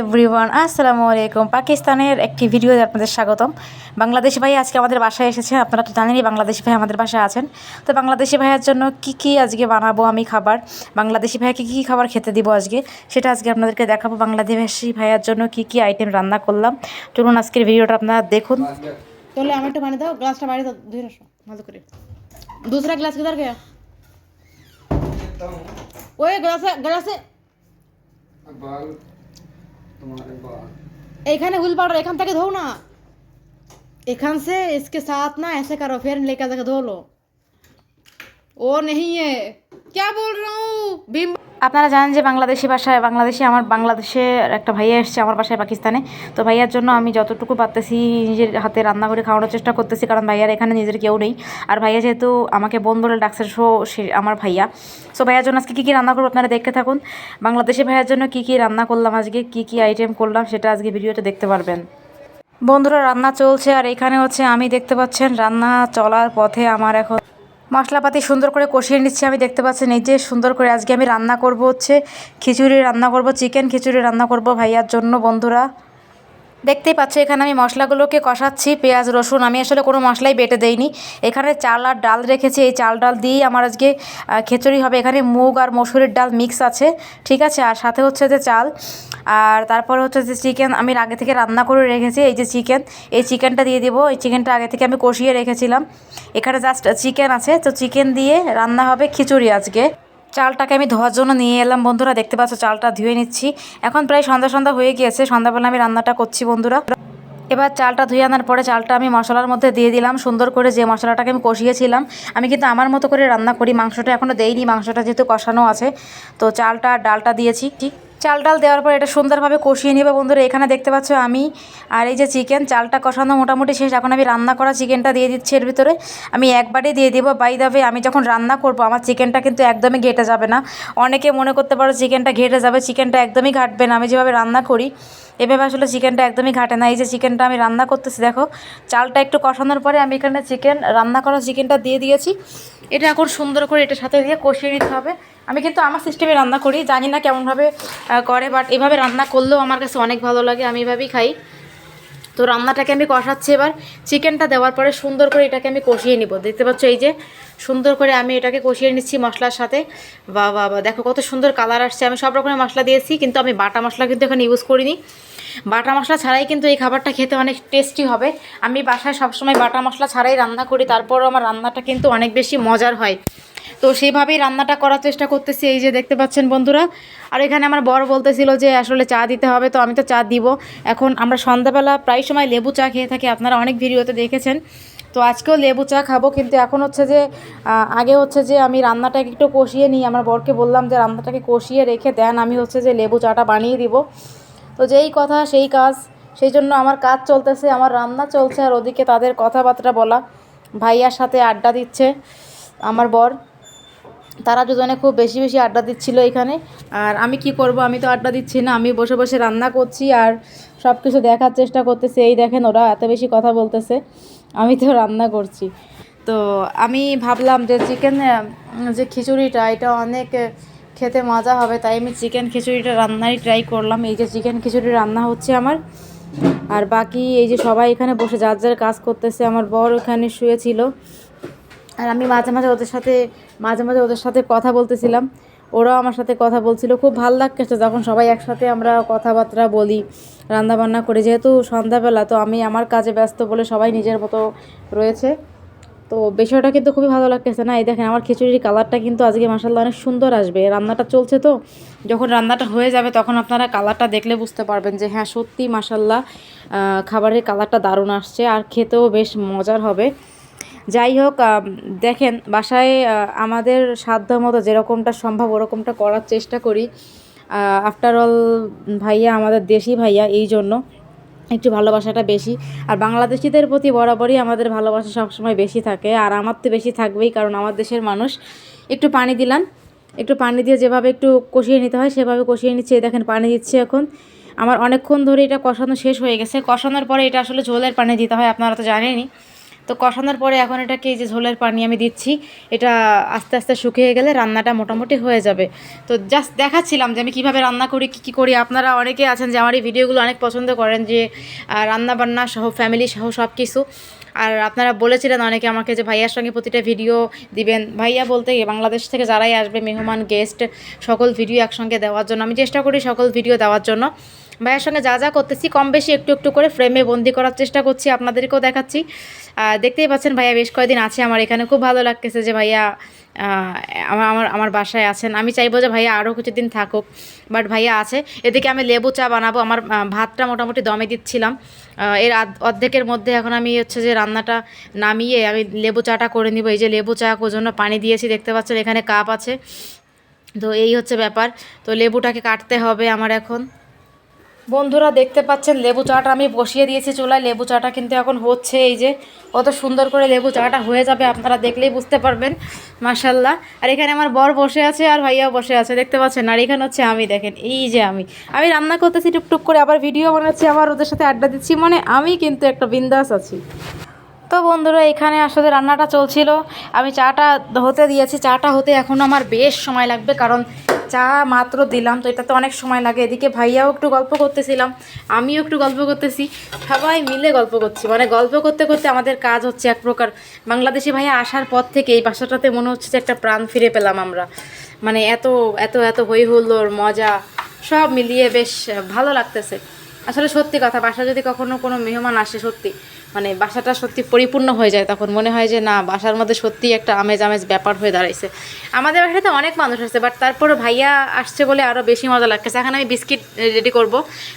Everyone আসসালামু আলাইকুম। পাকিস্তানের একটি ভিডিওতে আপনাদের স্বাগতম। বাংলাদেশি ভাই আজকে আমাদের বাসায় এসেছে। আপনারা তো জানেনই বাংলাদেশি ভাই আমাদের বাসায় আছেন। তো বাংলাদেশি ভাইয়ের জন্য কি কি আজকে বানাবো আমি খাবার? বাংলাদেশি ভাইকে কী কী খাবার খেতে দিব আজকে? সেটা আজকে আপনাদেরকে দেখাবো। বাংলাদেশি ভাইয়ের জন্য কি কি আইটেম রান্না করলাম। চলুন আজকের ভিডিওটা আপনারা দেখুন। তাহলে আমি একটু বানিয়ে দাও। গ্লাসটা ভালো করে। দুসরা গ্লাস কিধার ওই গ্লাসে গ্লাসে बाल तुम्हारे बाल এখানে হুইল पाउडर এখান থেকে ধো না এখান से इसके साथ ना ऐसे करो फिर लेकर जाकर धो लो वो नहीं है क्या बोल रहा हूँ भीम আপনারা জানেন যে বাংলাদেশি ভাষায়, বাংলাদেশে আমার বাংলাদেশে একটা ভাইয়া এসছে আমার বাসায় পাকিস্তানে। তো ভাইয়ার জন্য আমি যতটুকু পারতেছি নিজের হাতে রান্না করে খাওয়ানোর চেষ্টা করতেছি, কারণ ভাইয়ার এখানে নিজের কেউ নেই। আর ভাইয়া যেহেতু আমাকে বোন বলে ডাকছে, সো সে আমার ভাইয়া। সো ভাইয়ার জন্য আজকে কী কী রান্না করব আপনারা দেখতে থাকুন। বাংলাদেশি ভাইয়ার জন্য কী কী রান্না করলাম আজকে, কী কী আইটেম করলাম সেটা আজকে ভিডিওতে দেখতে পারবেন। বন্ধুরা, রান্না চলছে, আর এখানে হচ্ছে আমি দেখতে পাচ্ছেন, রান্না চলার পথে আমার এখন মশলাপাতি সুন্দর করে কষিয়ে নিচ্ছি। আমি দেখতে পাচ্ছেন এই যে সুন্দর করে আজকে আমি রান্না করব হচ্ছে খিচুড়ি রান্না করব, চিকেন খিচুড়ি রান্না করব ভাইয়ার জন্য, বন্ধুরা। দেখতেই পাচ্ছ, এখানে আমি মশলাগুলোকে কষাচ্ছি, পেঁয়াজ, রসুন। আমি আসলে কোনো মশলাই বেটে দেইনি। এখানে চাল আর ডাল রেখেছি। এই চাল ডাল দিয়েই আমার আজকে খিচুড়ি হবে। এখানে মুগ আর মসুরির ডাল মিক্স আছে, ঠিক আছে? আর সাথে হচ্ছে যে চাল। আর তারপরে হচ্ছে যে চিকেন আমি আগে থেকে রান্না করে রেখেছি, এই যে চিকেন। এই চিকেনটা দিয়ে দিব। এই চিকেনটা আগে থেকে আমি কষিয়ে রেখেছিলাম। এখানে জাস্ট চিকেন আছে। তো চিকেন দিয়ে রান্না হবে খিচুড়ি আজকে। চালটাকে আমি ধোয়ার জন্য নিয়ে এলাম। বন্ধুরা, দেখতে পাচ্ছ চালটা ধুয়ে নিচ্ছি। এখন প্রায় সন্ধ্যা সন্ধ্যা হয়ে গিয়েছে। সন্ধ্যাবেলা আমি রান্নাটা করছি, বন্ধুরা। এবার চালটা ধুয়ে আনার পরে চালটা আমি মশলার মধ্যে দিয়ে দিলাম। সুন্দর করে যে মশলাটাকে আমি কষিয়েছিলাম, আমি কিন্তু আমার মতো করে রান্না করি। মাংসটা এখনও দেইনি, মাংসটা যেহেতু কষানো আছে, তো চালটা, ডালটা দিয়েছি। চাল ডাল দেওয়ার পর এটা সুন্দরভাবে কষিয়ে নেবে বন্ধুরা। এখানে দেখতে পাচ্ছ আমি আর এই যে চিকেন চালটা কষানো মোটামুটি শেষ। এখন আমি রান্না করা চিকেনটা দিয়ে দিচ্ছি এর ভিতরে। আমি একবারে দিয়ে দেবো। বাই দাবে আমি যখন রান্না করব, আমার চিকেনটা কিন্তু একদমই ঘেটে যাবে না। অনেকে মনে করতে পারো চিকেনটা ঘেটে যাবে চিকেনটা একদমই ঘাটবে না। আমি যেভাবে রান্না করি, এভাবে আসলে চিকেনটা একদমই ঘাটে না। এই যে চিকেনটা আমি রান্না করতেছি, দেখো, চালটা একটু কষানোর পরে আমি এখানে চিকেন রান্না করা চিকেনটা দিয়ে দিয়েছি। এটা এখন সুন্দর করে এটার সাথে দিয়ে কষিয়ে নিতে হবে। আমি কিন্তু আমার সিস্টেমে রান্না করি, জানি না কেমনভাবে করে বাট এভাবে রান্না করলেও আমার কাছে অনেক ভালো লাগে, আমি এভাবেই খাই। তো রান্নাটাকে আমি কষাচ্ছি এবার, চিকেনটা দেওয়ার পরে সুন্দর করে এটাকে আমি কষিয়ে নিব। দেখতে পাচ্ছ এই যে, সুন্দর করে আমি এটাকে কষিয়ে নিচ্ছি মশলার সাথে। বা বা দেখো কত সুন্দর কালার আসছে, আমি সব রকমের মশলা দিয়েছি, কিন্তু আমি বাটা মশলা কিন্তু এখানে ইউজ করিনি। বাটা মশলা ছাড়াই কিন্তু এই খাবারটা খেতে অনেক টেস্টি হবে। আমি বাসায় সবসময় বাটা মশলা ছাড়াই রান্না করি, তারপরও আমার রান্নাটা কিন্তু অনেক বেশি মজার হয়। তো সেইভাবেই রান্নাটা করার চেষ্টা করতেছি, এই যে দেখতে পাচ্ছেন বন্ধুরা। আর এখানে আমার বর বলতেছিল যে, আসলে চা দিতে হবে, তো আমি তো চা দিব। এখন আমরা সন্ধ্যাবেলা প্রায় সময় লেবু চা খেয়ে থাকি, আপনারা অনেক ভিডিওতে দেখেছেন। তো আজকেও লেবু চা খাব, কিন্তু এখন হচ্ছে যে আগে হচ্ছে যে আমি রান্নাটাকে একটু কষিয়ে নিই। আমার বরকে বললাম যে, রান্নাটাকে কষিয়ে রেখে দেন, আমি হচ্ছে যে লেবু চাটা বানিয়ে দিব। তো যেই কথা, সেই কাজ। সেই জন্য আমার কাজ চলতেছে, আমার রান্না চলছে, আর ওদিকে তাদের কথাবার্তা বলা। ভাইয়ার সাথে আড্ডা দিচ্ছে, আমার বর। তারা দুজনে খুব বেশি বেশি আড্ডা দিচ্ছিল এখানে। আর আমি কি করব? আমি তো আড্ডা দিচ্ছি না। আমি বসে বসে রান্না করছি আর সব কিছু দেখার চেষ্টা করতেছে। এই দেখেন ওরা এত বেশি কথা বলতেছে। আমি তো রান্না করছি। তো আমি ভাবলাম যে চিকেন যে খিচুড়িটা, এটা অনেক খেতে মজা হবে। তাই আমি চিকেন খিচুড়িটা রান্নারই ট্রাই করলাম। এই যে চিকেন খিচুড়ি রান্না হচ্ছে আমার। আর বাকি এই যে সবাই এখানে বসে, যার যার কাজ করতেছে, আমার বর ওখানে শুয়েছিল। আর আমি মাঝে মাঝে ওদের সাথে, মাঝে মাঝে ওদের সাথে কথা বলতেছিলাম। ওরাও আমার সাথে কথা বলছিল। খুব ভালো লাগতেছে যখন সবাই একসাথে আমরা কথাবার্তা বলি রান্না বান্না করে। যেহেতু সন্ধ্যাবেলা, তো আমি আমার কাজে ব্যস্ত বলে সবাই নিজের মতো রয়েছে। তো বিষয়টা কিন্তু খুবই ভালো লাগতেছে না? এই দেখেন, আমার খিচুড়ির কালারটা কিন্তু আজকে মাসাল্লাহ অনেক সুন্দর আসবে। রান্নাটা চলছে তো? যখন রান্নাটা হয়ে যাবে, তখন আপনারা কালারটা দেখলে বুঝতে পারবেন যে হ্যাঁ সত্যি মাসাল্লাহ খাবারের কালারটা দারুণ আসছে। আর খেতেও বেশ মজার হবে। যাই হোক দেখেন, বাসায় আমাদের সাধ্য মতো যেরকমটা সম্ভব ওরকমটা করার চেষ্টা করি। আফটার অল ভাইয়া আমাদের দেশি ভাইয়া, এই জন্য একটু ভালোবাসাটা বেশি। আর বাংলাদেশিদের প্রতি বরাবরই আমাদের ভালোবাসা সবসময় বেশি থাকে। আর আমার তো বেশি থাকবেই, কারণ আমার দেশের মানুষ। একটু পানি দিলাম। একটু পানি দিয়ে যেভাবে একটু কষিয়ে নিতে হয়, সেভাবে কষিয়ে নিচ্ছে। দেখেন, পানি দিচ্ছে এখন। আমার অনেকক্ষণ ধরে এটা কষানো শেষ হয়ে গেছে। কষানোর পরে এটা আসলে ঝোলের পানি দিতে হয়, আপনারা তো জানেনই। তো কষানোর পরে এখন এটাকে এই যে ঝোলের পানি আমি দিচ্ছি এটা আস্তে আস্তে শুকিয়ে গেলে রান্নাটা মোটামুটি হয়ে যাবে। তো জাস্ট দেখাচ্ছিলাম যে আমি কীভাবে রান্না করি কী কী করি। আপনারা অনেকে আছেন যে আমার এই ভিডিওগুলো অনেক পছন্দ করেন যে রান্না বান্না সহ ফ্যামিলি সহ সব কিছু আর আপনারা বলেছিলেন অনেকে আমাকে যে ভাইয়ার সঙ্গে প্রতিটা ভিডিও দিবেন। ভাইয়া বলতে কি, বাংলাদেশ থেকে যারাই আসবে মেহমান গেস্ট সকল ভিডিও একসঙ্গে দেওয়ার জন্য। আমি চেষ্টা করি সকল ভিডিও দেওয়ার জন্য। ভাইয়ের সঙ্গে যা যা করতেছি, কম বেশি একটু একটু করে ফ্রেমে বন্দি করার চেষ্টা করছি, আপনাদেরকেও দেখাচ্ছি। দেখতেই পাচ্ছেন ভাইয়া বেশ কয়েকদিন আছে, আমার এখানে খুব ভালো লাগতেছে যে ভাইয়া আমার আমার আমার বাসায় আছেন। আমি চাইব যে ভাইয়া আরও কিছুদিন থাকুক বাট ভাইয়া আছে। এদিকে আমি লেবু চা বানাবো, আমার ভাতটা মোটামুটি দমে দিচ্ছিলাম। এর অর্ধেকের মধ্যে এখন আমি হচ্ছে যে রান্নাটা নামিয়ে আমি লেবু চাটা করে নিব। এই যে লেবু চা জন্য পানি দিয়েছি, দেখতে পাচ্ছেন এখানে কাপ আছে। তো এই হচ্ছে ব্যাপার। তো লেবুটাকে কাটতে হবে আমার এখন। বন্ধুরা দেখতে পাচ্ছেন, লেবু চাটা আমি বসিয়ে দিয়েছি চুলায়। লেবু চাটা কিন্তু এখন হচ্ছে এই যে, কত সুন্দর করে লেবু চাটা হয়ে যাবে, আপনারা দেখলেই বুঝতে পারবেন মাসাল্লাহ আর এখানে আমার বর বসে আছে আর ভাইয়াও বসে আছে, দেখতে পাচ্ছেন? আর এখানে হচ্ছে আমি, দেখেন, এই যে আমি। আমি রান্না করতেছি টুকটুক করে, আবার ভিডিও বানাচ্ছি, আবার ওদের সাথে আড্ডা দিচ্ছি মানে আমি কিন্তু একটা বিন্দাস আছি। তো বন্ধুরা, এখানে আসলে রান্নাটা চলছিল। আমি চাটা হতে দিয়েছি, চাটা হতে এখন আমার বেশ সময় লাগবে, কারণ চা মাত্র দিলাম, তো এটাতে অনেক সময় লাগে। এদিকে ভাইয়াও একটু গল্প করতেছিলাম, আমিও একটু গল্প করতেছি। সবাই মিলে গল্প করছি। মানে গল্প করতে করতে আমাদের কাজ হচ্ছে এক প্রকার। বাংলাদেশি ভাইয়া আসার পর থেকে এই বাসাটাতে মনে হচ্ছে যে একটা প্রাণ ফিরে পেলাম আমরা। মানে এত এত এত হই হুল্লোড় মজা, সব মিলিয়ে বেশ ভালো লাগতেছে। আসলে সত্যি কথা বাসা যদি কখনো কোনো মেহমান আসে সত্যি মানে বাসাটা সত্যি পরিপূর্ণ হয়ে যায়, তখন মনে হয় যে না, বাসার মধ্যে সত্যি একটা আমেজ আমেজ ব্যাপার হয়ে দাঁড়াইছে। আমাদের বাসাতে অনেক মানুষ আসছে বাট তারপরে ভাইয়া আসছে বলে আরও বেশি মজা লাগতেছে। এখন আমি বিস্কিট রেডি করব।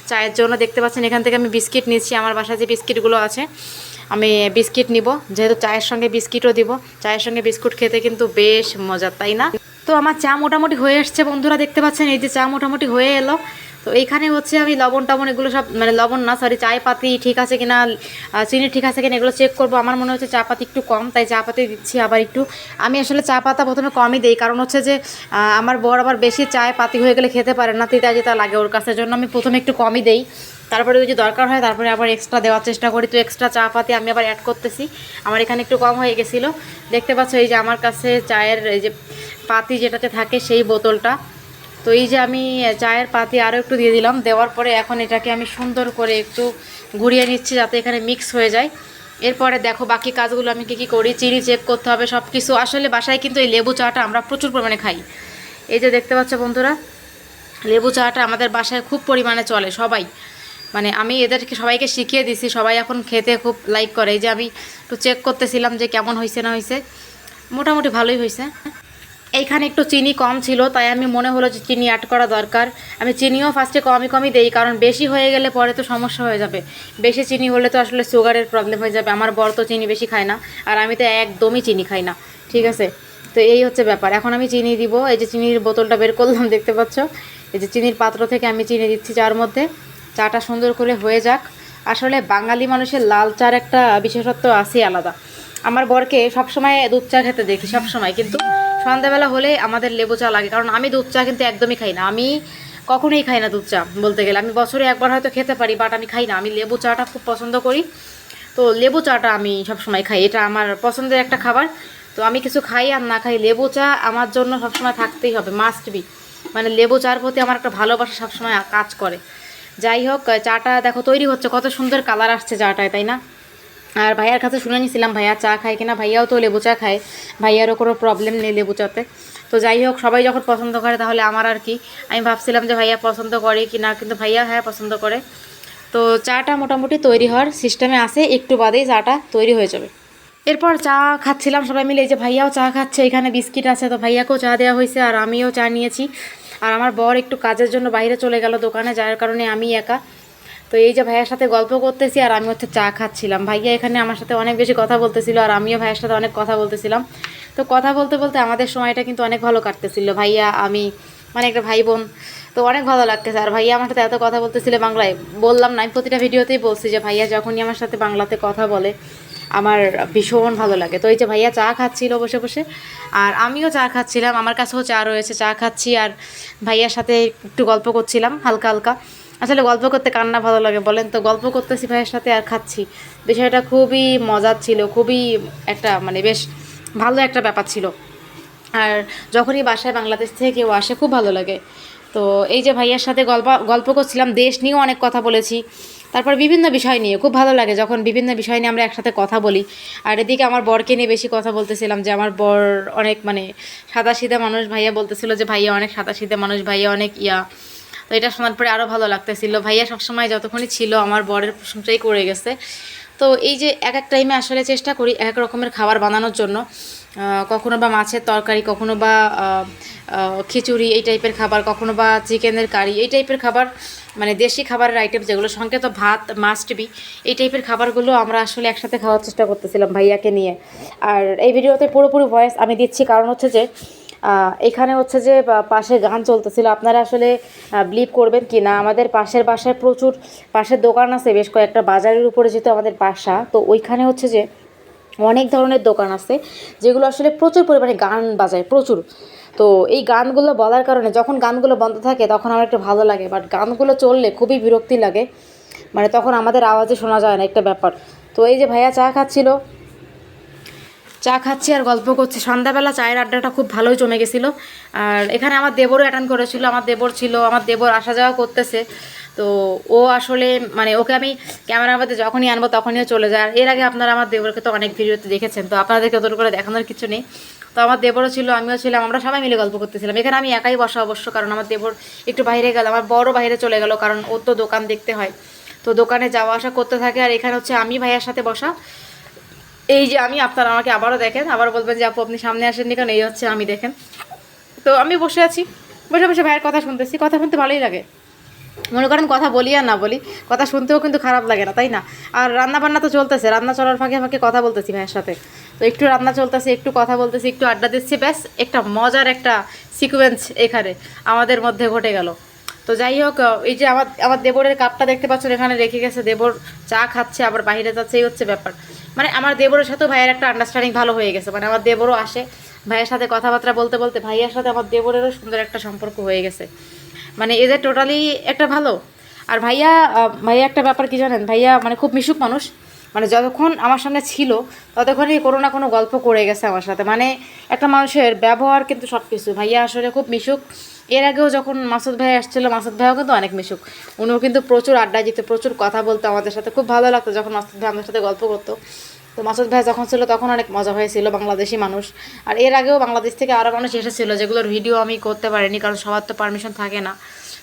চায়ের জন্য দেখতে পাচ্ছেন, এখান থেকে আমি বিস্কিট নিচ্ছি। আমার বাসায় যে বিস্কিটগুলো আছে, আমি বিস্কিট নিব। যেহেতু চায়ের সঙ্গে বিস্কিটও দিব, চায়ের সঙ্গে বিস্কুট খেতে কিন্তু বেশ মজার তাই না? তো আমার চা মোটামুটি হয়ে এসছে, বন্ধুরা দেখতে পাচ্ছেন, এই যে চা মোটামুটি হয়ে এলো। তো এইখানে হচ্ছে আমি লবণ টবণ এগুলো সব মানে লবণ না সরি চায় পাতি ঠিক আছে কিনা চিনি ঠিক আছে কিনা এগুলো চেক করব। আমার মনে হচ্ছে চা পাতি একটু কম, তাই চা পাতি দিচ্ছি আবার একটু। আমি আসলে চা পাতা প্রথমে কমই দিই, কারণ হচ্ছে যে আমার বর আবার বেশি চায় পাতি হয়ে গেলে খেতে পারে না তিতা যেটা লাগে ওর কাছে জন্য আমি প্রথমে একটু কমই দেই। তারপরে যদি দরকার হয়, তারপরে আবার এক্সট্রা দেওয়ার চেষ্টা করি। তো এক্সট্রা চা পাতি আমি আবার অ্যাড করতেছি। আমার এখানে একটু কম হয়ে গেছিল। দেখতে পাচ্ছ এই যে আমার কাছে চায়ের এই যে পাতি যেটাতে থাকে সেই বোতলটা। তো এই যে আমি চায়ের পাতি আরও একটু দিয়ে দিলাম। দেওয়ার পরে এখন এটাকে আমি সুন্দর করে একটু ঘুরিয়ে নিচ্ছি যাতে এখানে মিক্স হয়ে যায়। এরপরে দেখো বাকি কাজগুলো আমি কী কী করি, চিনি চেক করতে হবে সব কিছু আসলে বাসায় কিন্তু এই লেবু চাটা আমরা প্রচুর পরিমাণে খাই। এই যে দেখতে পাচ্ছ বন্ধুরা, লেবু চাটা আমাদের বাসায় খুব পরিমাণে চলে সবাই। মানে আমি এদেরকে, সবাইকে শিখিয়ে দিছি, সবাই এখন খেতে খুব লাইক করে। এই যে আমি একটু চেক করতেছিলাম যে কেমন হয়েছে না হয়েছে মোটামুটি ভালোই হয়েছে এইখানে একটু চিনি কম ছিল, তাই আমি মনে হলো যে চিনি অ্যাড করা দরকার। আমি চিনিও ফার্স্টে কমই কমই দেই, কারণ বেশি হয়ে গেলে পরে তো সমস্যা হয়ে যাবে। বেশি চিনি হলে তো আসলে সুগারের প্রবলেম হয়ে যাবে। আমার বর তো চিনি বেশি খায় না, আর আমি তো একদমই চিনি খাই না, ঠিক আছে? তো এই হচ্ছে ব্যাপার। এখন আমি চিনি দিব, এই যে চিনির বোতলটা বের করলাম, দেখতে পাচ্ছ? এই যে চিনির পাত্র থেকে আমি চিনি দিচ্ছি চার মধ্যে। চাটা সুন্দর করে হয়ে যাক। আসলে বাঙালি মানুষের লাল চার একটা বিশেষত্ব আছে আলাদা। আমার বরকে সবসময় দুধ চা খেতে দেখি, সবসময়। কিন্তু সন্ধ্যাবেলা হলে আমাদের লেবু চা লাগে, কারণ আমি দুধ চা কিন্তু একদমই খাই না। আমি কখনোই খাই না দুধ চা বলতে গেলে। আমি বছরে একবার হয়তো খেতে পারি বাট আমি খাই না। আমি লেবু চাটা খুব পছন্দ করি। তো লেবু চাটা আমি সবসময় খাই। এটা আমার পছন্দের একটা খাবার। তো আমি কিছু খাই আর না খাই, লেবু চা আমার জন্য সবসময় থাকতেই হবে মাস্ট বি মানে লেবু চার প্রতি আমার একটা ভালোবাসা সবসময় কাজ করে। যাই হোক, চাটা দেখো তৈরি হচ্ছে, কত সুন্দর কালার আসছে চাটায়, তাই না? আর ভাইয়ার কাছে শুনে নিয়েছিলাম ভাইয়া চা খায় কিনা? ভাইয়াও তো লেবু চা খায়। ভাইয়ারও কোনো প্রবলেম নেই লেবু চাতে তো যাই হোক, সবাই যখন পছন্দ করে তাহলে আমার আর কি। আমি ভাবছিলাম যে ভাইয়া পছন্দ করে কি না কিন্তু ভাইয়া হ্যাঁ পছন্দ করে। তো চাটা মোটামুটি তৈরি হওয়ার সিস্টেমে আসে একটু বাদেই চাটা তৈরি হয়ে যাবে। এরপর চা খাচ্ছিলাম সবাই মিলে। যে ভাইয়াও চা খাচ্ছে, এখানে বিস্কিট আছে। তো ভাইয়াকেও চা দেওয়া হয়েছে আর আমিও চা নিয়েছি। আর আমার বর একটু কাজের জন্য বাইরে চলে গেল দোকানে, যার কারণে আমি একা। তো এই যে ভাইয়ার সাথে গল্প করতেছি আর আমি হচ্ছে চা খাচ্ছিলাম। ভাইয়া এখানে আমার সাথে অনেক বেশি কথা বলতেছিল আর আমিও ভাইয়ের সাথে অনেক কথা বলতেছিলাম। তো কথা বলতে বলতে আমাদের সময়টা কিন্তু অনেক ভালো কাটতেছিল। ভাইয়া, আমি মানে একটা ভাই বোন তো অনেক ভালো লাগতেছে। আর ভাইয়া আমার সাথে এত কথা বলতেছিল বাংলায়, বললাম না, আমি প্রতিটা ভিডিওতেই বলছি যে ভাইয়া যখনই আমার সাথে বাংলাতে কথা বলে, আমার ভীষণ ভালো লাগে। তো এই যে ভাইয়া চা খাচ্ছিল বসে বসে, আর আমিও চা খাচ্ছিলাম। আমার কাছেও চা রয়েছে, চা খাচ্ছি। আর ভাইয়ার সাথে একটু গল্প করছিলাম, হালকা হালকা। আসলে গল্প করতে কান্না ভালো লাগে বলেন তো? গল্প করতেছি ভাইয়ের সাথে আর খাচ্ছি। বিষয়টা খুবই মজার ছিল, খুবই একটা মানে বেশ ভালো একটা ব্যাপার ছিল। আর যখনই বাসায় বাংলাদেশ থেকে কেউ আসে খুব ভালো লাগে। তো এই যে ভাইয়ার সাথে গল্প গল্প করছিলাম, দেশ নিয়েও অনেক কথা বলেছি। তারপর বিভিন্ন বিষয় নিয়ে খুব ভালো লাগে যখন বিভিন্ন বিষয় নিয়ে আমরা একসাথে কথা বলি। আর এদিকে আমার বরকে নিয়ে বেশি কথা বলতেছিলাম যে আমার বর অনেক মানে সাদা সিধা মানুষ, ভাইয়া বলতেছিল যে ভাইয়া অনেক সাদা সিধা মানুষ, ভাইয়া অনেক ইয়া। তো এটা শোনার পরে আরও ভালো লাগতেছিল। ভাইয়া সবসময় যতক্ষণই ছিল আমার বরের প্রশংসাই করে গেছে। তো এই যে এক এক টাইমে আসলে চেষ্টা করি এক এক রকমের খাবার বানানোর জন্য। কখনো বা মাছের তরকারি, কখনো বা খিচুড়ি এই টাইপের খাবার, কখনো বা চিকেনের কারি এই টাইপের খাবার মানে দেশি খাবারের আইটেম যেগুলো সঙ্গে তো ভাত মাস্ট বি এই টাইপের খাবারগুলো আমরা আসলে একসাথে খাওয়ার চেষ্টা করতেছিলাম ভাইয়াকে নিয়ে। আর এই ভিডিওতে পুরোপুরি ভয়েস আমি দিচ্ছি, কারণ হচ্ছে যে এখানে হচ্ছে যে পাশে গান চলতেছিল। আপনারা আসলে বিলিভ করবেন কি না, আমাদের পাশের বাসায় প্রচুর, পাশের দোকান আছে, বেশ কয়েকটা বাজারের উপরে যেহেতু আমাদের বাসা, তো ওইখানে হচ্ছে যে, অনেক ধরনের দোকান আছে, যেগুলো আসলে প্রচুর পরিমাণে গান বাজায়, প্রচুর। তো এই গানগুলো বলার কারণে, যখন গানগুলো বন্ধ থাকে, তখন আমার একটু ভালো লাগে বাট গানগুলো চললে খুবই বিরক্তি লাগে। মানে তখন আমাদের আওয়াজে শোনা যায় না, একটা ব্যাপার। তো এই যে ভাইয়া চা খাচ্ছিল চা খাচ্ছি আর গল্প করছি। সন্ধ্যাবেলা চায়ের আড্ডাটা খুব ভালোই জমে গেছিল। আর এখানে আমার দেবরও অ্যাটেন্ড করেছিল, আমার দেবর ছিল, আমার দেবর আসা যাওয়া করতেছে। তো ও আসলে মানে ওকে আমি ক্যামেরার মধ্যে যখনই আনব তখনই চলে যায়। এর আগে আপনারা আমার দেবরকে তো অনেক ভিডিওতে দেখেছেন, তো আপনাদেরকে অত করে দেখানোর কিছু নেই। তো আমার দেবরও ছিল, আমিও ছিলাম, আমরা সবাই মিলে গল্প করতেছিলাম। এখানে আমি একাই বসা অবশ্য, কারণ আমার দেবর একটু বাইরে গেল, আমার বড় বাইরে চলে গেল, কারণ ওর তো দোকান দেখতে হয়। তো দোকানে যাওয়া আসা করতে থাকে, আর এখানে হচ্ছে আমি ভাইয়ার সাথে বসা। এই যে আমি, আপনারা আমাকে আবারও দেখেন আবার বলবেন যে আপু, আপনি সামনে আসেননি কেন? এই হচ্ছে আমি দেখেন। তো আমি বসে আছি, বসে বসে ভাইয়ের কথা শুনতেছি, কথা শুনতে ভালোই লাগে। মনে করেন কথা বলি আর না বলি, কথা শুনতেও কিন্তু খারাপ লাগে না, তাই না? আর রান্না বান্না তো চলতেছে, রান্না চলার ফাঁকে ফাঁকে কথা বলতেছি ভাইয়ের সাথে। তো একটু রান্না চলতেছে, একটু কথা বলতেছি, একটু আড্ডা দিচ্ছি, ব্যাস, একটা মজার একটা সিকোয়েন্স এখানে, আমাদের মধ্যে ঘটে গেল। তো যাই হোক, এই যে আমার আমার দেবরের কাপটা দেখতে পাচ্ছেন, এখানে রেখে গেছে, দেবর চা খাচ্ছে, আবার বাইরে যাচ্ছে, এই হচ্ছে ব্যাপার। মানে আমার দেবরের সাথেও ভাইয়ের একটা আন্ডারস্ট্যান্ডিং ভালো হয়ে গেছে। মানে আমার দেবরও আসে। ভাইয়ের সাথে কথাবার্তা বলতে বলতে ভাইয়ের সাথে আমার দেবরেরও সুন্দর একটা সম্পর্ক হয়ে গেছে। মানে এদের টোটালি একটা ভালো। আর ভাইয়া ভাইয়া একটা ব্যাপার কি জানেন? ভাইয়া মানে খুব মিশুক মানুষ। মানে যতক্ষণ আমার সামনে ছিল, ততক্ষণই কোনো না কোনো গল্প করে গেছে আমার সাথে। মানে একটা মানুষের ব্যবহার কিন্তু সব কিছু ভাইয়া আসলে খুব মিশুক। এর আগেও যখন মাসুদ ভাই আসছিল, মাসুদ ভাইও কিন্তু অনেক মিশুক। উনিও কিন্তু প্রচুর আড্ডা দিত, প্রচুর কথা বলতো আমাদের সাথে, খুব ভালো লাগতো যখন মাসুদ ভাই আমাদের সাথে গল্প করতো। তো মাসুদ ভাই যখন ছিল তখন অনেক মজা হয়েছিল, বাংলাদেশি মানুষ। আর এর আগেও বাংলাদেশ থেকে আরও মানুষ এসেছিল, যেগুলোর ভিডিও আমি করতে পারিনি, কারণ সবার তো পারমিশন থাকে না।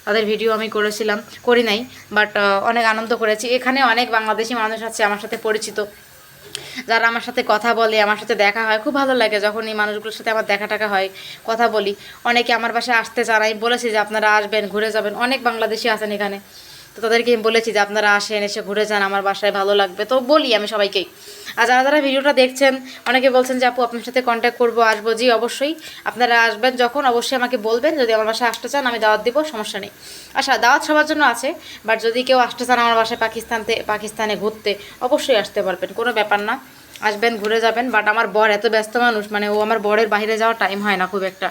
তাদের ভিডিও আমি করেছিলাম, করি নাই, বাট অনেক আনন্দ করেছি। এখানে অনেক বাংলাদেশি মানুষ আছে আমার সাথে পরিচিত। যারা আমার সাথে কথা বলে, আমার সাথে দেখা হয়, খুব ভালো লাগে যখন এই মানুষগুলোর সাথে আমার দেখা টাকা হয়, কথা বলি। অনেকে আমার বাসায় আসতে চান আমি বলেছি যে আপনারা আসবেন, ঘুরে যাবেন। অনেক বাংলাদেশি আছেন এখানে। তো তাদেরকে আমি বলেছি যে আপনারা আসেন, এসে ঘুরে যান, আমার বাসায় ভালো লাগবে। তো বলি আমি সবাইকেই আর যারা যারা ভিডিওটা দেখছেন, অনেকে বলছেন যে আপু, আপনার সাথে কন্ট্যাক্ট করব, আসব। জি, অবশ্যই। আপনারা আসবেন যখন, অবশ্যই আমাকে বলবেন। যদি আমার বাসায় আসতে চান, আমি দাওয়াত দিব, সমস্যা নেই। আচ্ছা দাওয়াত সবার জন্য আছে বাট যদি কেউ আসতে চান আমার বাসায় পাকিস্তানতে পাকিস্তানে ঘুরতে, অবশ্যই আসতে পারবেন, কোনো ব্যাপার না। আসবেন, ঘুরে যাবেন বাট আমার বর এত ব্যস্ত মানুষ মানে ও আমার বরের বাইরে যাওয়ার টাইম হয় না খুব একটা।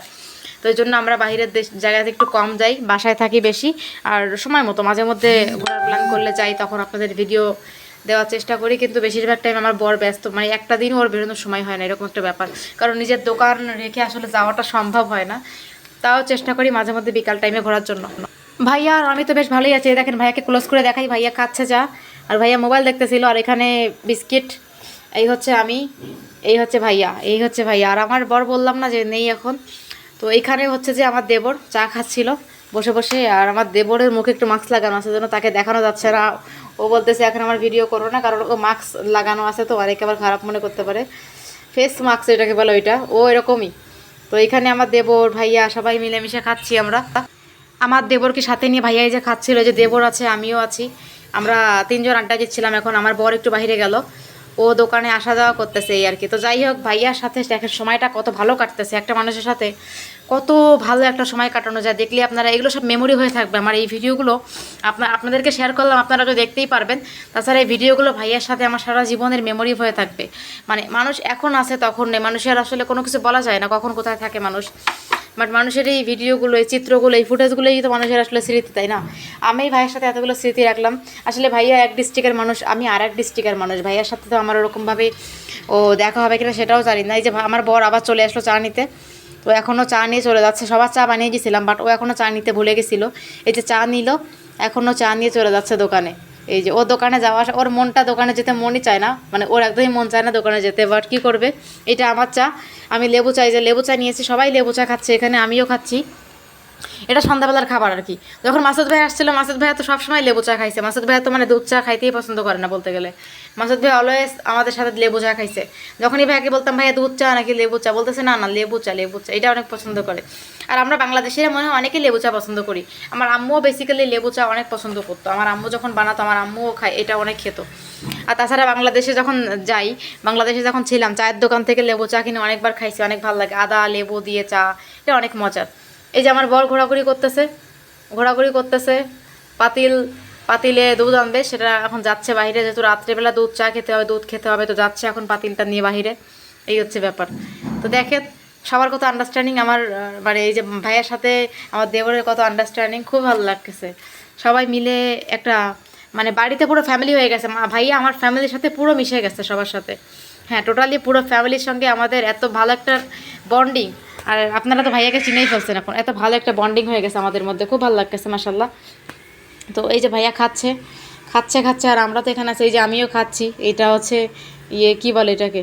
তো এই জন্য আমরা বাইরের দেশ, জায়গাতে একটু কম যাই, বাসায় থাকি বেশি। আর সময় মতো মাঝে মধ্যে ঘোরার প্ল্যান করলে যাই, তখন আপনাদের ভিডিও দেওয়ার চেষ্টা করি। কিন্তু বেশিরভাগ টাইম আমার বর ব্যস্ত মানে একটা দিনও ওর বেরোনোর সময় হয় না, এরকম একটা ব্যাপার। কারণ নিজের দোকান রেখে আসলে যাওয়াটা সম্ভব হয় না। তাও চেষ্টা করি মাঝে মধ্যে বিকাল টাইমে ঘোরার জন্য। ভাইয়া, আর আমি তো বেশ ভালোই আছি। দেখেন, ভাইয়াকে ক্লোজ করে দেখাই। ভাইয়া খাচ্ছে যা। আর ভাইয়া মোবাইল দেখতেছিল, আর এখানে বিস্কিট এই হচ্ছে আমি, এই হচ্ছে ভাইয়া, এই হচ্ছে ভাইয়া। আর আমার বর বললাম না যে নেই এখন। তো এখানে হচ্ছে যে আমার দেবর চা খাচ্ছিল। বসে বসে, আর আমার দেবরের মুখে একটু মাস্ক লাগানো আছে জন্য তাকে দেখানো যাচ্ছে না। ও বলতেছে, এখন আমার ভিডিও করো না, কারণ ও মাস্ক লাগানো আছে তো অনেকে আবার খারাপ মনে করতে পারে। ফেস মাস্ক এটাকে বলে ওইটা, ও এরকমই। তো এখানে আমার দেবর, ভাইয়া, সবাই মিলেমিশে খাচ্ছি আমরা। আমার দেবরকে সাথে নিয়ে ভাইয়া যে খাচ্ছিল যে দেবর আছে, আমিও আছি। আমরা তিনজন আড্ডা দিচ্ছিলাম, এখন আমার বর একটু বাইরে গেল। ও দোকানে আসা যাওয়া করতেছে এই আর কি। তো যাই হোক, ভাইয়ার সাথে সময়টা কত ভালো কাটতেছে একটা মানুষের সাথে। কত ভালো একটা সময় কাটানো যায়, দেখলে আপনারা এগুলো সব মেমোরি হয়ে থাকবে। আমার এই ভিডিওগুলো আপনার আপনাদেরকে শেয়ার করলাম, আপনারা তো দেখতেই পারবেন। তাছাড়া এই ভিডিওগুলো ভাইয়ার সাথে আমার সারা জীবনের মেমোরি হয়ে থাকবে। মানে মানুষ এখন আছে, তখন নেই। মানুষের আসলে কোনো কিছু বলা যায় না, কখন কোথায় থাকে মানুষ। বাট মানুষের এই ভিডিওগুলো, এই চিত্রগুলো, এই ফুটেজগুলোই তো মানুষের আসলে স্মৃতি, তাই না? আমি ভাইয়ের সাথে এতগুলো স্মৃতি রাখলাম। আসলে ভাইয়া এক ডিস্ট্রিক্টের মানুষ, আমি আর এক ডিস্ট্রিক্টের মানুষ। ভাইয়ার সাথে তো আমার ওরকমভাবে ও দেখা হবে কিনা সেটাও জানি না। এই যে আমার বর আবার চলে আসলো চা নিতে। তো এখনও চা নিয়ে চলে যাচ্ছে। সবার চা বানিয়ে গেছিলাম বাট ও এখনও চা নিতে ভুলে গেছিল। এই যে চা নিল এখনও চা নিয়ে চলে যাচ্ছে দোকানে। এই যে ও দোকানে যাওয়া আসা ওর মনটা দোকানে যেতে মনই চায় না মানে ওর একদমই মন চায় না দোকানে যেতে বাট কী করবে? এটা আমার চা। আমি লেবু চাই যে লেবু চা নিয়েছি, সবাই লেবু চা খাচ্ছে, এখানে আমিও খাচ্ছি। এটা সন্ধ্যাবেলার খাবার আর কি। যখন মাসুদ ভাই আসছিল, মাসুদ ভাইয়া তো সবসময় লেবু চা খাইছে। মাসুদ ভাইয়া তো মানে দুধ চা খাইতেই পছন্দ করে না বলতে গেলে। মাসুদ ভাই অলওয়েজ আমাদের সাথে লেবু চা খাইছে। যখনই ভাইয়াকে বলতাম, ভাইয়া, দুধ চা নাকি লেবু চা? বলতেছে, না না, লেবু চা লেবু চা। এটা অনেক পছন্দ করে। আর আমরা বাংলাদেশের মনে হয় অনেকেই লেবু চা পছন্দ করি। আমার আম্মুও বেসিক্যালি লেবু চা অনেক পছন্দ করতো। আমার আম্মু যখন বানাতো, আমার আম্মুও খায়, এটা অনেক খেত। আর তাছাড়া বাংলাদেশে যখন যাই, বাংলাদেশে যখন ছিলাম, চায়ের দোকান থেকে লেবু চা কিনে অনেকবার খাইছি, অনেক ভালো লাগে। আদা, লেবু দিয়ে চা, এটা অনেক মজার। এই যে আমার বর ঘোরাঘুরি করতেছে ঘোরাঘুরি করতেছে, পাতিল, পাতিলে দুধ আনবে, সেটা এখন যাচ্ছে বাইরে যেহেতু রাত্রেবেলা দুধ চা খেতে হবে, দুধ খেতে হবে, তো যাচ্ছে এখন পাতিলটা নিয়ে বাইরে এই হচ্ছে ব্যাপার। তো দেখে সবার কত আন্ডারস্ট্যান্ডিং আমার মানে এই যে ভাইয়ের সাথে, আমার দেবরের কত আন্ডারস্ট্যান্ডিং খুব ভালো লাগতেছে। সবাই মিলে একটা মানে বাড়িতে পুরো ফ্যামিলি হয়ে গেছে। ভাইয়া আমার ফ্যামিলির সাথে পুরো মিশে গেছে সবার সাথে। হ্যাঁ টোটালি পুরো ফ্যামিলির সঙ্গে আমাদের এত ভালো একটা বন্ডিং আর আপনারা তো ভাইয়াকে চিনেই ফেলছেন এখন। এত ভালো একটা বন্ডিং হয়ে গেছে আমাদের মধ্যে। খুব ভালো লাগতেছে মাসাল্লাহ তো এই যে ভাইয়া খাচ্ছে খাচ্ছে খাচ্ছে, আর আমরা তো এখানে আছি, এই যে আমিও খাচ্ছি। এটা হচ্ছে ইয়ে কি বলে এটাকে?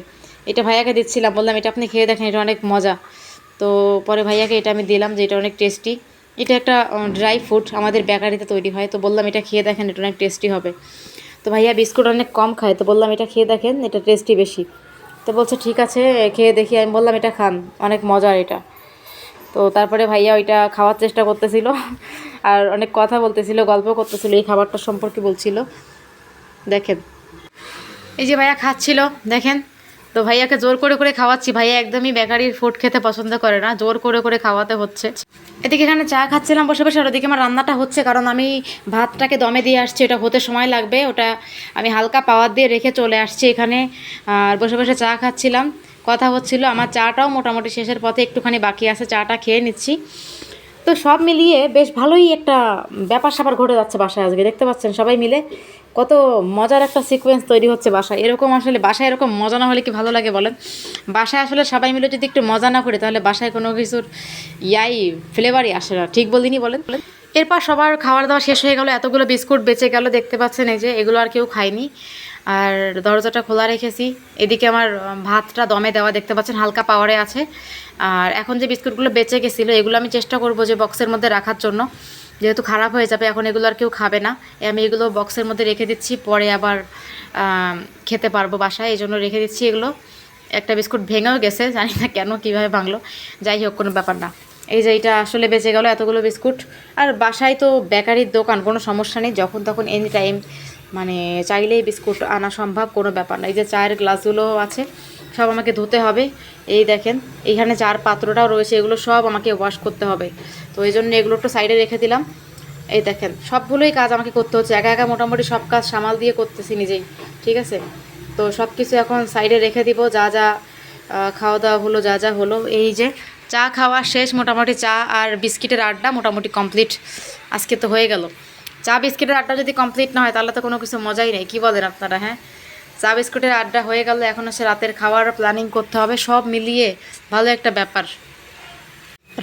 এটা ভাইয়াকে দিচ্ছিলাম, বললাম এটা আপনি খেয়ে দেখেন, এটা অনেক মজা। তো পরে ভাইয়াকে এটা আমি দিলাম যে এটা অনেক টেস্টি এটা একটা ড্রাই ফ্রুট আমাদের বেকারিতে তৈরি হয়। তো বললাম এটা খেয়ে দেখেন, এটা অনেক টেস্টি হবে। তো ভাইয়া বিস্কুট অনেক কম খায়, তো বললাম এটা খেয়ে দেখেন, এটা টেস্টি বেশি। তো বলছে, ঠিক আছে, খেয়ে দেখি। আমি বললাম, এটা খান, অনেক মজার এটা। তো তারপরে ভাইয়া ওইটা খাওয়ার চেষ্টা করতেছিল। আর অনেক কথা বলতেছিল, গল্প করতেছিল, এই খাবারটা সম্পর্কে বলছিল। দেখেন। এই যে ভাইয়া খাচ্ছিল, দেখেন। তো ভাইয়াকে জোর করে করে খাওয়াচ্ছি। ভাইয়া একদমই বেকারির ফুড খেতে পছন্দ করে না, জোর করে করে খাওয়াতে হচ্ছে। এদিকে এখানে চা খাচ্ছিলাম, বসে বসে, আর ওদিকে আমার রান্নাটা হচ্ছে, কারণ আমি ভাতটাকে দমে দিয়ে আসছি, ওটা হতে সময় লাগবে, ওটা আমি হালকা পাওয়ার দিয়ে রেখে চলে আসছি এখানে, আর বসে বসে চা খাচ্ছিলাম। কথা হচ্ছিল, আমার চাটাও মোটামুটি শেষের পথে একটুখানি বাকি আছে, চাটা খেয়ে নিচ্ছি। তো সব মিলিয়ে বেশ ভালোই একটা ব্যাপার স্যাপার ঘটে যাচ্ছে বাসায় আজকে, দেখতে পাচ্ছেন সবাই মিলে। কত মজার একটা সিকোয়েন্স তৈরি হচ্ছে বাসায়। এরকম আসলে বাসায় এরকম মজা না হলে কি ভালো লাগে বলেন? বাসায় আসলে সবাই মিলে যদি একটু মজা না করি, তাহলে বাসায় কোনো কিছুর ইয়াই ফ্লেভারই আসে না। ঠিক বলিনি বলেন? বলেন এরপর সবার খাওয়ার দাওয়া শেষ হয়ে গেল, এতগুলো বিস্কুট বেঁচে গেল, দেখতে পাচ্ছেন এই যে, এগুলো আর কেউ খায়নি। আর দরজাটা খোলা রেখেছি। এদিকে আমার ভাতটা দমে দেওয়া দেখতে পাচ্ছেন, হালকা পাওয়ারে আছে। আর এখন যে বিস্কুটগুলো বেঁচে গেছিল, এগুলো আমি চেষ্টা করব যে বক্সের মধ্যে রাখার জন্য। যেহেতু খারাপ হয়ে যাবে, এখন এগুলো আর কেউ খাবে না। আমি এগুলো বক্সের মধ্যে রেখে দিচ্ছি, পরে আবার খেতে পারব বাসায় এই জন্য রেখে দিচ্ছি এগুলো। একটা বিস্কুট ভেঙেও গেছে, জানি না কেন, কীভাবে ভাঙলো। যাই হোক, কোনো ব্যাপার না। এই যে এটা আসলে বেঁচে গেল এতগুলো বিস্কুট। আর বাসায় তো বেকারির দোকান, কোনো সমস্যা নেই, যখন তখন এনি টাইম মানে চাইলেই বিস্কুট আনা সম্ভব, কোনো ব্যাপার না। এই যে চায়ের গ্লাসগুলো আছে সব আমাকে ধুতে হবে। এই দেখেন, এইখানে চার পাত্রটাও রয়েছে, এগুলো সব আমাকে ওয়াশ করতে হবে। তো এই জন্য এগুলো একটু সাইডে রেখে দিলাম। এই দেখেন, সবগুলোই কাজ আমাকে করতে হচ্ছে। একা একা মোটামুটি সব কাজ সামাল দিয়ে করতেছি নিজেই, ঠিক আছে? তো সব কিছু এখন সাইডে রেখে দিব, যা যা খাওয়া দাওয়া হলো, যা যা হলো। এই যে, চা খাওয়া শেষ, মোটামুটি চা আর বিস্কিটের আড্ডা মোটামুটি কমপ্লিট আজকে তো হয়ে গেল। চা, বিস্কিটের আড্ডা যদি কমপ্লিট না হয়, তাহলে তো কোনো কিছু মজাই নেই। কী বলেন আপনারা হ্যাঁ? চা বিস্কুটের আড্ডা হয়ে গেল, এখন হচ্ছে রাতের খাওয়ার প্ল্যানিং করতে হবে, সব মিলিয়ে ভালো একটা ব্যাপার।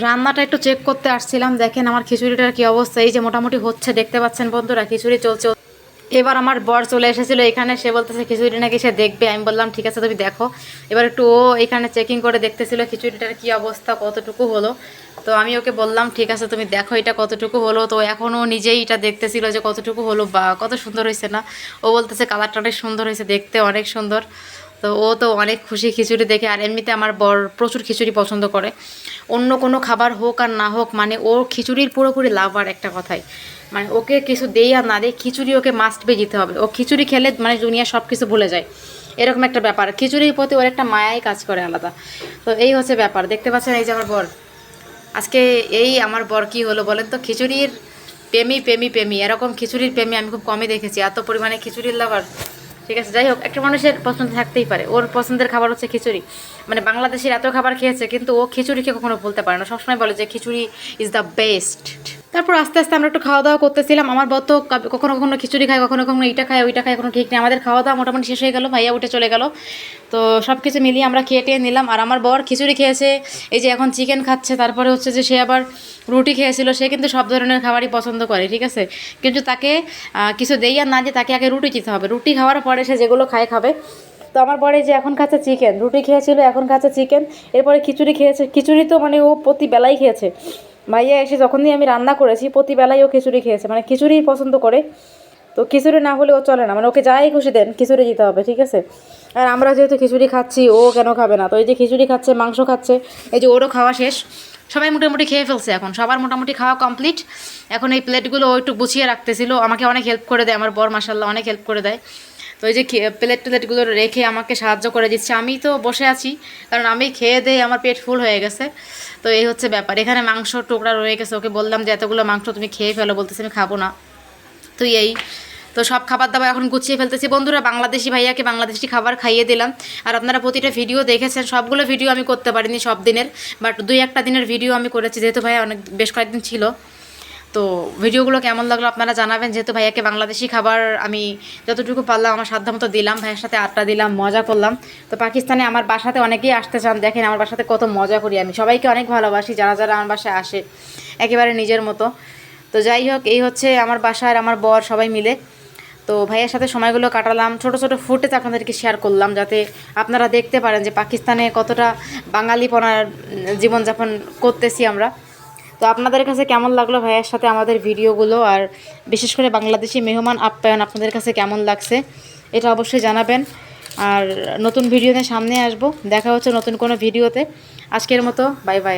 রান্নাটা একটু চেক করতে আসছিলাম, দেখেন আমার খিচুড়িটার কি অবস্থা, এই যে মোটামুটি হচ্ছে, দেখতে পাচ্ছেন বন্ধুরা, খিচুড়ি চলছে। এবার আমার বর চলে এসেছিল এখানে, সে বলতেছে, খিচুড়ি নাকি সে দেখবে? আমি বললাম, ঠিক আছে, তুমি দেখো। এবার একটু ও এখানে চেকিং করে দেখতেছিল, খিচুড়িটার কি অবস্থা, কতটুকু হলো। তো আমি ওকে বললাম, ঠিক আছে, তুমি দেখো এটা কতটুকু হলো। তো এখনও নিজেই এটা দেখতেছিল যে কতটুকু হলো বা কত সুন্দর হয়েছে না। ও বলতেছে, কালারটা অনেক সুন্দর হয়েছে, দেখতে অনেক সুন্দর। তো ও তো অনেক খুশি খিচুড়ি দেখে, আর এমনিতে আমার বর প্রচুর খিচুড়ি পছন্দ করে। অন্য কোনো খাবার হোক আর না হোক মানে ও খিচুড়ির পুরোপুরি লাভার একটা কথাই। মানে ওকে কিছু দেই আর না দেই, খিচুড়ি ওকে মাস্ট বে যেতে হবে। ও খিচুড়ি খেলে মানে দুনিয়া সব কিছু ভুলে যায়। এরকম একটা ব্যাপার। খিচুড়ির প্রতি ওর একটা মায়াই কাজ করে আলাদা। তো এই হচ্ছে ব্যাপার। দেখতে পাচ্ছেন এই যে আমার বর। আজকে এই আমার বর কী হলো বলেন তো? খিচুড়ির প্রেমী প্রেমী প্রেমী। এরকম খিচুড়ির প্রেমী আমি খুব কমই দেখেছি। এত পরিমাণে খিচুড়ির লাভার ঠিক আছে, যাই হোক, একটা মানুষের পছন্দ থাকতেই পারে। ওর পছন্দের খাবার হচ্ছে খিচুড়ি। মানে বাংলাদেশের এত খাবার খেয়েছে, কিন্তু ও খিচুড়িকে কখনো ভুলতে পারে না। সবসময় বলে যে খিচুড়ি ইজ দ্য বেস্ট তারপর আস্তে আস্তে আমরা একটু খাওয়া দাওয়া করতেছিলাম। আমার বর তো কখনো কখনো খিচুড়ি খায়, কখনো কখনো এইটা খায়, ওইটা খায়, কোনো ঠিক নেই। আমাদের খাওয়া দাওয়া মোটামুটি শেষ হয়ে গেল, ভাইয়া উঠে চলে গেল। তো সব কিছু মিলিয়ে আমরা খেয়ে টেয়ে নিলাম। আর আমার বর খিচুড়ি খেয়েছে, এই যে এখন চিকেন খাচ্ছে, তারপরে হচ্ছে যে সে আবার রুটি খেয়েছিল, সে কিন্তু সব ধরনের খাবারই পছন্দ করে, ঠিক আছে? কিন্তু তাকে কিছু দেই আর না যে তাকে আগে রুটি দিতে হবে। রুটি খাওয়ার পরে সে যেগুলো খায়, খাবে। তো আমার পরে যে এখন খাচ্ছে চিকেন রুটি খেয়েছিল, এখন খাচ্ছে চিকেন এরপরে খিচুড়ি খেয়েছে। খিচুড়ি তো মানে ও প্রতি বেলাই খেয়েছে। ভাইয়া এসে যখনই আমি রান্না করেছি প্রতি বেলায় ও খিচুড়ি খেয়েছে। মানে খিচুড়ি পছন্দ করে। তো খিচুড়ি না হলে ও চলে না। মানে ওকে যাই খুশি দেন, খিচুড়ি দিতে হবে, ঠিক আছে? আর আমরা যেহেতু খিচুড়ি খাচ্ছি, ও কেন খাবে না? তো এই যে খিচুড়ি খাচ্ছে, মাংস খাচ্ছে, এই যে ওরও খাওয়া শেষ। সবাই মোটামুটি খেয়ে ফেলছে এখন। সবার মোটামুটি খাওয়া কমপ্লিট। এখন এই প্লেটগুলো ও একটু গুছিয়ে রাখতেছিল। আমাকে অনেক হেল্প করে দেয়, আমার বর মাসাল্লাহ অনেক হেল্প করে দেয়। তো এই যে প্লেট প্লেটগুলো রেখে আমাকে সাহায্য করে দিচ্ছে, আমি তো বসে আছি, কারণ আমি খেয়ে দিয়ে আমার পেট ফুল হয়ে গেছে। তো এই হচ্ছে ব্যাপার। এখানে মাংস টুকরা রয়ে গেছে, ওকে বললাম যে এতগুলো মাংস তুমি খেয়ে ফেলো, বলতেছে আমি খাব না। তো এই, তো সব খাবার দাবার এখন গুছিয়ে ফেলতেছি। বন্ধুরা, বাংলাদেশি ভাইয়াকে বাংলাদেশি খাবার খাইয়ে দিলাম। আর আপনারা প্রতিটা ভিডিও দেখেছেন, সবগুলো ভিডিও আমি করতে পারিনি সব দিনের বাট দুই একটা দিনের ভিডিও আমি করেছি, যেহেতু ভাইয়া অনেক, বেশ কয়েকদিন ছিল। তো ভিডিওগুলো কেমন লাগল আপনারা জানাবেন, যেহেতু ভাইয়াকে বাংলাদেশি খাবার আমি যতটুকু পারলাম, আমার সাধ্য মতো দিলাম, ভাইয়ের সাথে আড্ডা দিলাম, মজা করলাম। তো পাকিস্তানে আমার বাসাতে অনেকেই আসতে চান, দেখেন আমার বাসাতে কত মজা করি আমি। সবাইকে অনেক ভালোবাসি, যারা যারা আমার বাসায় আসে, একেবারে নিজের মতো। তো যাই হোক, এই হচ্ছে আমার বাসার আমার বর সবাই মিলে। তো ভাইয়ের সাথে সময়গুলো কাটালাম, ছোট ছোট ফুটেজ আপনাদেরকে শেয়ার করলাম, যাতে আপনারা দেখতে পারেন যে পাকিস্তানে কতটা বাঙালিপনার জীবনযাপন করতেছি আমরা। তো আপনাদের কাছে কেমন লাগল ভাইয়ের সাথে আমাদের ভিডিওগুলো? আর বিশেষ করে বাংলাদেশি মেহমান আপ্যায়ন আপনাদের কাছে কেমন লাগছে? এটা অবশ্যই জানাবেন। আর নতুন ভিডিওতে সামনে আসব। দেখা হচ্ছে নতুন কোনো ভিডিওতে। আজকের মতো, বাই বাই।